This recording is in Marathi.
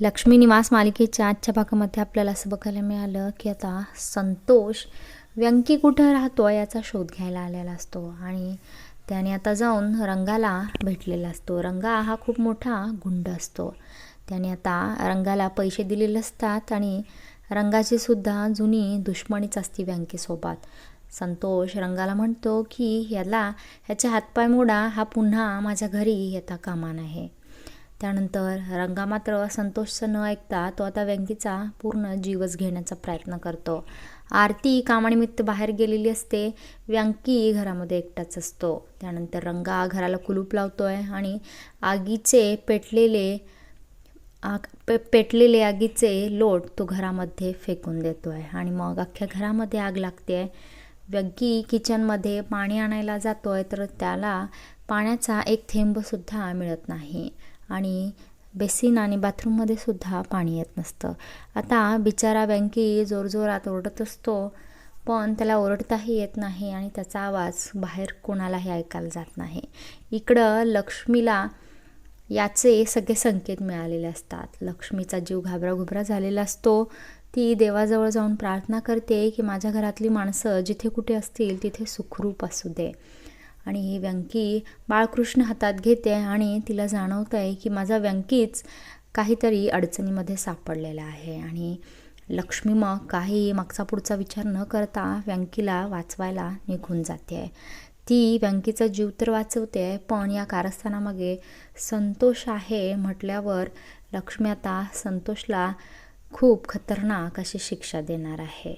लक्ष्मी निवास मालिकेच्या आजच्या भागामध्ये आपल्याला असं बघायला मिळालं की आता संतोष व्यंकी कुठं राहतो याचा शोध घ्यायला आलेला असतो. आणि त्याने आता जाऊन रंगाला भेटलेला असतो. रंगा हा खूप मोठा गुंड असतो. त्याने आता रंगाला पैसे दिलेले असतात आणि रंगाची सुद्धा जुनी दुश्मनीच असते व्यंकीसोबत. संतोष रंगाला म्हणतो की याला ह्याच्या हातपाय मोडा हा पुन्हा माझ्या घरी येता कामा नाही त्यानंतर रंगा मात्र संतोषचं न ऐकता तो आता व्यंकीचा पूर्ण जीवच घेण्याचा प्रयत्न करतो. आरती कामानिमित्त बाहेर गेलेली असते व्यंकी घरामध्ये एकटाच असतो. त्यानंतर रंगा घराला कुलूप लावतोय आणि आगीचे पेटलेले आग पे पेटलेले आगीचे लोट तो घरामध्ये फेकून देतोय आणि मग अख्ख्या घरामध्ये आग लागते. व्यंकी किचनमध्ये पाणी आणायला जातोय तर त्याला पाण्याचा एक थेंबसुद्धा मिळत नाही. आणि बेसिन आणि बाथरूममध्ये सुद्धा पाणी येत नसतं. आता बिचारा व्यंकी जोरजोरात ओरडत असतो पण त्याला ओरडताही येत नाही आणि त्याचा आवाज बाहेर कोणालाही ऐकायला जात नाही. इकडं लक्ष्मीला याचे सगळे संकेत मिळालेले असतात. लक्ष्मीचा जीव घाबराघुबरा झालेला असतो. ती देवाजवळ जाऊन प्रार्थना करते की माझ्या घरातली माणसं जिथे कुठे असतील तिथे सुखरूप असू दे. आणि ही व्यंकी बाळकृष्ण हातात घेते आणि तिला जाणवतं आहे की माझा व्यंकीच काहीतरी अडचणीमध्ये सापडलेला आहे. आणि लक्ष्मी मग काही मागचा पुढचा विचार न करता व्यंकीला वाचवायला निघून जाते. आहे ती व्यंकीचा जीव तर वाचवते पण या कारस्थानामागे संतोष आहे म्हटल्यावर लक्ष्मी आता संतोषला खूप खतरनाक अशी शिक्षा देणार आहे.